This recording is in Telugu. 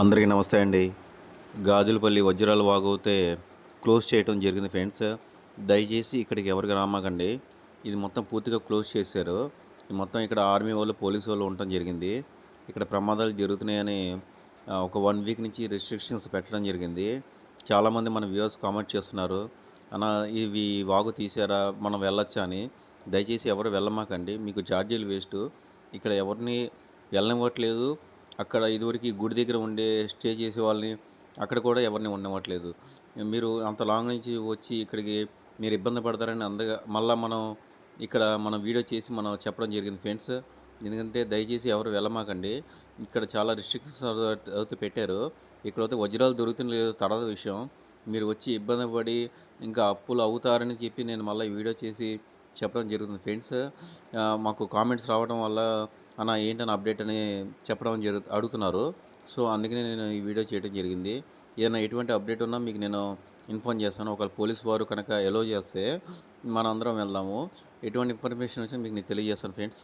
అందరికీ నమస్తే అండి. గాజులపల్లి వజ్రాల వాగోతే క్లోజ్ చేయడం జరిగింది ఫ్రెండ్స్. దయచేసి ఇక్కడికి ఎవరికి రామాకండి. ఇది మొత్తం పూర్తిగా క్లోజ్ చేశారు. ఇది మొత్తం ఇక్కడ ఆర్మీ వాళ్ళు పోలీసు వాళ్ళు ఉండటం జరిగింది. ఇక్కడ ప్రమాదాలు జరుగుతున్నాయని ఒక వన్ వీక్ నుంచి రెస్ట్రిక్షన్స్ పెట్టడం జరిగింది. చాలామంది మన వ్యూవర్స్ కామెంట్ చేస్తున్నారు. అన్న ఇవి వాగు తీసారా మనం వెళ్ళొచ్చా అని. దయచేసి ఎవరు వెళ్ళమాకండి. మీకు ఛార్జీలు వేస్ట్. ఇక్కడ ఎవరిని వెళ్ళనివ్వట్లేదు. అక్కడ ఇదివరకు గుడి దగ్గర ఉండే స్టే చేసే వాళ్ళని అక్కడ కూడా ఎవరిని ఉండవట్లేదు మీరు అంత లాంగ్ నుంచి వచ్చి ఇక్కడికి మీరు ఇబ్బంది పడతారని అందగా మళ్ళీ మనం ఇక్కడ మనం వీడియో చేసి మనం చెప్పడం జరిగింది ఫ్రెండ్స్ ఎందుకంటే దయచేసి ఎవరు వెళ్ళమాకండి. ఇక్కడ చాలా రిస్ట్రిక్షన్స్ అయితే పెట్టారు. ఇక్కడైతే వజ్రాలు దొరుకుతున్న లేదు తర్వాత విషయం. మీరు వచ్చి ఇబ్బంది పడి ఇంకా అప్పులు అవుతారని చెప్పి నేను మళ్ళీ వీడియో చేసి చెప్పడం జరుగుతుంది. ఫ్రెండ్స్ మాకు కామెంట్స్ రావడం వల్ల అన్న ఏంటని అప్డేట్ అని చెప్పడం జరుగు అడుగుతున్నారు. సో అందుకనే నేను ఈ వీడియో చేయడం జరిగింది. ఏదైనా ఎటువంటి అప్డేట్ ఉన్నా మీకు నేను ఇన్ఫార్మ్ చేస్తాను. ఒకవేళ పోలీస్ వారు కనుక ఎలో చేస్తే మనందరం అందరం వెళ్దాము. ఎటువంటి ఇన్ఫర్మేషన్ వచ్చినా మీకు నేను తెలియజేస్తాను ఫ్రెండ్స్.